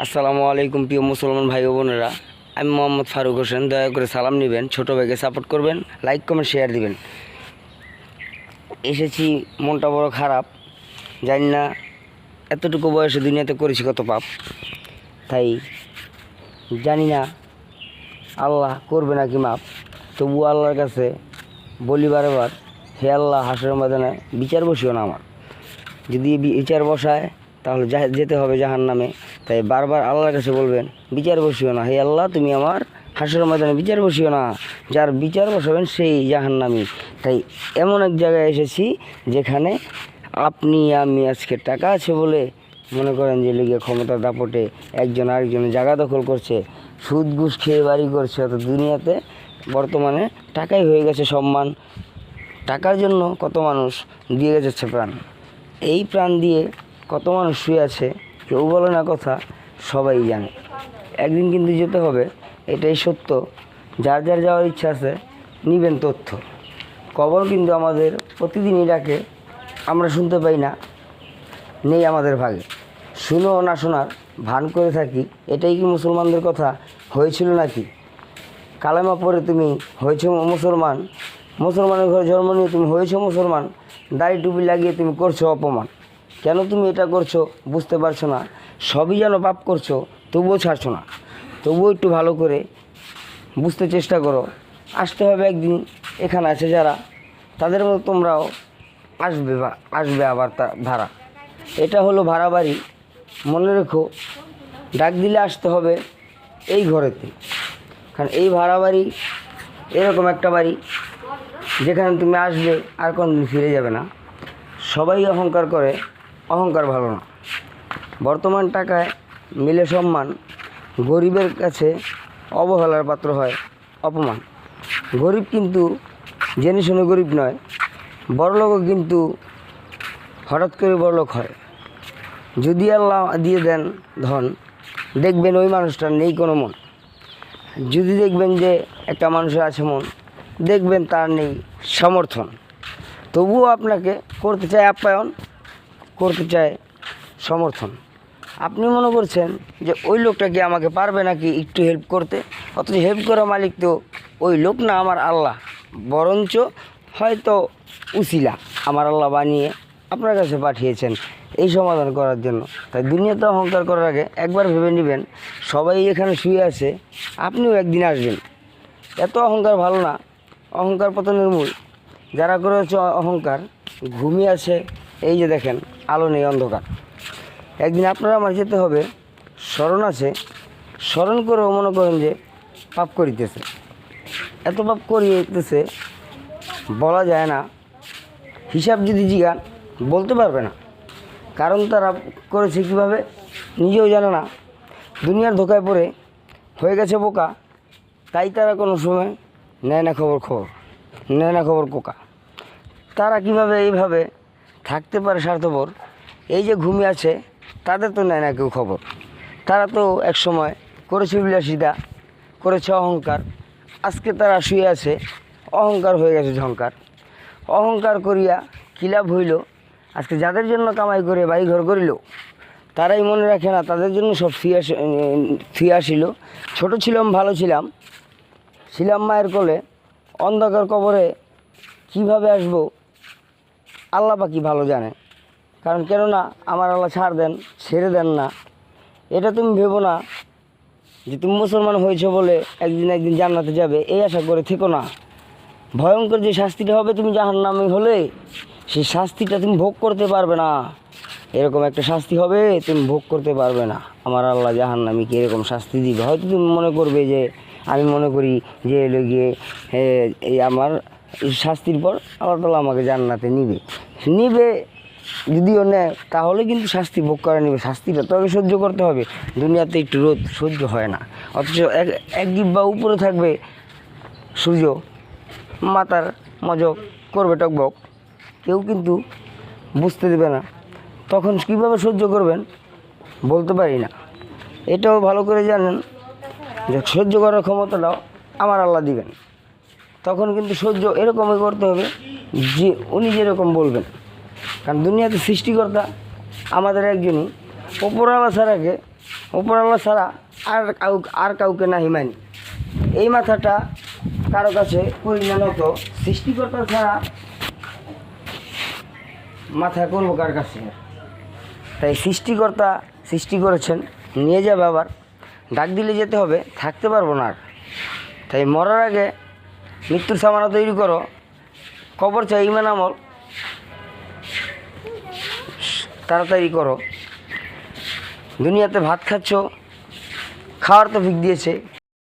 আসসালামু আলাইকুম প্রিয় মুসলমান ভাই বোনেরা। আমি মোহাম্মদ ফারুক হোসেন। দয়া করে সালাম নেবেন, ছোটো ভাইকে সাপোর্ট করবেন লাইক কমেন্ট শেয়ার দিবেন। এসেছি, মনটা বড় খারাপ। জানি না এতটুকু বয়সে দুনিয়াতে করেছি কত পাপ। তাই জানি না আল্লাহ করবে নাকি মাপ। তবুও আল্লাহর কাছে বলি বারবার, হে আল্লাহ হাসের ময়দানে বিচার বসিও না আমার। যদি বিচার বসায়, তাহলে যেতে হবে জাহান নামে তাই বারবার আল্লাহর কাছে বলবেন, বিচার বসিও না। হে আল্লাহ, তুমি আমার হাসর ময়দানে বিচার বসিও না। যার বিচার বসাবেন সেই জাহান্নামি। তাই এমন এক জায়গায় এসেছি যেখানে আপনি, আমি আজকে টাকা আছে বলে মনে করেন যে লিগে ক্ষমতার দাপটে একজন আরেকজনের জায়গা দখল করছে, সুদ ঘুষ খেয়ে বাড়ি করছে অত দুনিয়াতে বর্তমানে টাকাই হয়ে গেছে সম্মান। টাকার জন্য কত মানুষ দিয়ে যাচ্ছে প্রাণ। এই প্রাণ দিয়ে কত মানুষ শুয়ে আছে কেউ বলে না কথা সবাই জানে। একদিন কিন্তু যেতে হবে, এটাই সত্য। যার যার যাওয়ার ইচ্ছা আছে, নিবেন তথ্য। কবর কিন্তু আমাদের প্রতিদিনই ডাকে, আমরা শুনতে পাই না, নেই আমাদের ভাগে। শুনো না শোনার, ভান করে থাকি, এটাই কি মুসলমানদের কথা? হয়েছিল নাকি? কালেমা পরে তুমি হয়েছো মুসলমান, মুসলমানের ঘরে জন্ম নিয়ে তুমি হয়েছো মুসলমান, দাড়ি টুপি লাগিয়ে তুমি করছ অপমান। কেন তুমি এটা করছ বুঝতে পারছ না? সবই যেন পাপ করছ, তবুও ছাড়ছো না। তবুও একটু ভালো করে বুঝতে চেষ্টা করো। আসতে হবে একদিন, এখানে আছে যারা, তাদের মতো তোমরাও আসবে বা, আসবে আবার তা, ভাড়া। এটা হলো ভাড়া বাড়ি। মনে রেখো, ডাক দিলে আসতে হবে এই ঘরেতে। কারণ এই ভাড়া বাড়ি, এরকম একটা বাড়ি, যেখানে তুমি আসবে আর কোনদিন ফিরে যাবে না। সবাই অহংকার করে অহংকার ভালো না। বর্তমান টাকায় মিলে সম্মান গরিবের কাছে অবহেলার পাত্র হয় অপমান। গরিব কিন্তু জেনে শুনে গরিব নয়, বড়লোকও কিন্তু হঠাৎ করে বড়লোক হয়। যদি আল্লাহ দিয়ে দেন ধন, দেখবেন ওই মানুষটার নেই কোনো মন। যদি দেখবেন যে একটা মানুষের আছে মন, দেখবেন তার নেই সমর্থন। তবুও আপনাকে করতে চায় আপ্যায়ন করতে চায় সমর্থন। আপনি মনে করছেন যে ওই লোকটা কি আমাকে পারবে নাকি একটু হেল্প করতে? অথচ হেল্প করা মালিক তো ওই লোক না আমার আল্লাহ। বরঞ্চ হয়তো উসিলা আমার আল্লাহ বানিয়ে আপনার কাছে পাঠিয়েছেন এই সমাধান করার জন্য। তাই দুনিয়াতে অহংকার করার আগে একবার ভেবে নেবেন, সবাই এখানে শুয়ে আছে, আপনিও একদিন আসবেন। এত অহংকার ভালো না, অহংকার পতনের মূল। যারা করেছে অহংকার, ঘুমিয়ে আছে, এই যে দেখেন আলো নেই অন্ধকার। একদিন আপনারা আমার যেতে হবে, স্মরণ আছে, স্মরণ করেও মনে করেন যে পাপ করিতেছে। এত পাপ করিতেছে, বলা যায় না, হিসাব যদি জিগান, বলতে পারবে না। কারণ তারা করেছে কীভাবে, নিজেও জানে না। দুনিয়ার ধোকায় পড়ে, হয়ে গেছে বোকা, তাই তারা কোনো সময় নেয় না খবর খবর, নেয় না খবর কোকা তারা কীভাবে এইভাবে থাকতে পারে স্বার্থপর। এই যে ঘুমিয়ে আছে, তাদের তো নেয় না কেউ খবর। তারা তো এক সময় করেছে বিলাসিতা, করেছে অহংকার। আজকে তারা শুয়ে আছে, অহংকার হয়ে গেছে ঝংকার। অহংকার করিয়া কী লাভ হইল? আজকে যাদের জন্য কামাই করে বাড়ি ঘর করিল তারাই মনে রাখে না, তাদের জন্য সব ফি আস ফি আসিল। ছোটো ছিলাম, ভালো ছিলাম। ছিলাম মায়ের কোলে, অন্ধকার কবরে কীভাবে আসব? আল্লাহ পাকি ভালো জানে? কারণ কেননা আমার আল্লাহ ছাড় দেন, ছেড়ে দেন না। এটা তুমি ভেবো না যে তুমি মুসলমান হয়েছো বলে একদিন একদিন জান্নাতে যাবে, এই আশা করে থেকো না। ভয়ঙ্কর যে শাস্তিটা হবে তুমি জাহার নামে হলে, সেই শাস্তিটা তুমি ভোগ করতে পারবে না। এরকম একটা শাস্তি হবে, তুমি ভোগ করতে পারবে না। আমার আল্লাহ জাহান নামে কি এরকম শাস্তি দিবে? হয়তো তুমি মনে করবে যে, আমি মনে করি যে এলো গিয়ে এই আমার শাস্তির পর আল্লাহ তালা আমাকে জান্নাতে নিবে। নিবে যদিও নেয়, তাহলে কিন্তু শাস্তি ভোগ করে নেবে। শাস্তিটা তবে সহ্য করতে হবে। দুনিয়াতে একটু রোদ সহ্য হয় না। অথচ এক এক ডিব্বা উপরে থাকবে সূর্য মাথার মজক করবে টকবক। কেউ কিন্তু বুঝতে দেবে না। তখন কীভাবে সহ্য করবেন? বলতে পারি না। এটাও ভালো করে জানেন যে সহ্য করার ক্ষমতাটাও আমার আল্লাহ দিবেন। তখন কিন্তু সহ্য এরকমই করতে হবে যে উনি যেরকম বলবেন। কারণ দুনিয়াতে সৃষ্টিকর্তা আমাদের একজনই ওপরওয়ালা ছাড়াকে আল্লাহ ছাড়া আর কাউ আর কাউকে না হিমানি এই মাথাটা কারও কাছে না সৃষ্টিকর্তা ছাড়া মাথা করব কার কাছে? তাই সৃষ্টিকর্তা সৃষ্টি করেছেন, নিয়ে যাবে আবার। ডাক দিলে যেতে হবে, থাকতে পারব না আর। তাই মরার আগে মৃত্যুর সামানা তৈরি করো। কবর চাই, ইমান আমল। তাড়াতাড়ি করো। দুনিয়াতে ভাত খাচ্ছ, খাওয়ার তো ভিক দিয়েছে।